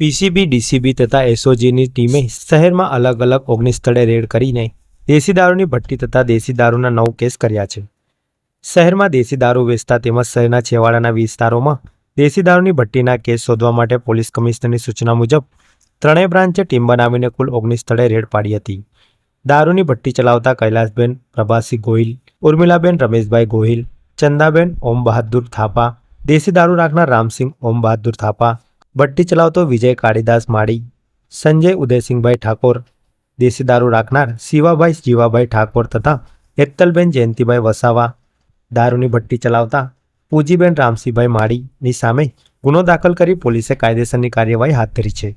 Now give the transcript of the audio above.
PCB, DCB તથા એસઓજીની ટીમે શહેરમાં અલગ અલગ ઓગણીસ સ્થળે રેડ કરીને દેશી દારૂની ભઠ્ઠી તથા દેશી દારૂના નવ કેસ કર્યા છે. શહેરમાં દેશી દારૂ વેચતા તેમજ શહેરના છેવાડાના વિસ્તારોમાં દેશી દારૂની ભઠ્ઠીના કેસ શોધવા માટે પોલીસ કમિશનરની સૂચના મુજબ ત્રણેય બ્રાન્ચે ટીમ બનાવીને કુલ ઓગણીસ સ્થળે રેડ પાડી હતી. દારૂની ભઠ્ઠી ચલાવતા કૈલાસબેન, પ્રભાસી ગોહિલ, ઉર્મિલાબેન, રમેશભાઈ ગોહિલ, ચંદાબેન, ઓમ બહાદુર થાપા, દેશી દારૂ રાખનાર રામસિંહ, ઓમ બહાદુર થાપા ભઠ્ઠી ચલાવતો વિજય કાળીદાસ માળી, સંજય ઉદયસિંહભાઈ ઠાકોર, દેશી દારૂ રાખનાર શિવાભાઈ જીવાભાઈ ઠાકોર તથા હેતલબેન જયંતિભાઈ વસાવા દારૂની ભઠ્ઠી ચલાવતા પૂજીબેન રામસિંહભાઈ માળીની સામે ગુનો દાખલ કરી પોલીસે કાયદેસરની કાર્યવાહી હાથ ધરી છે.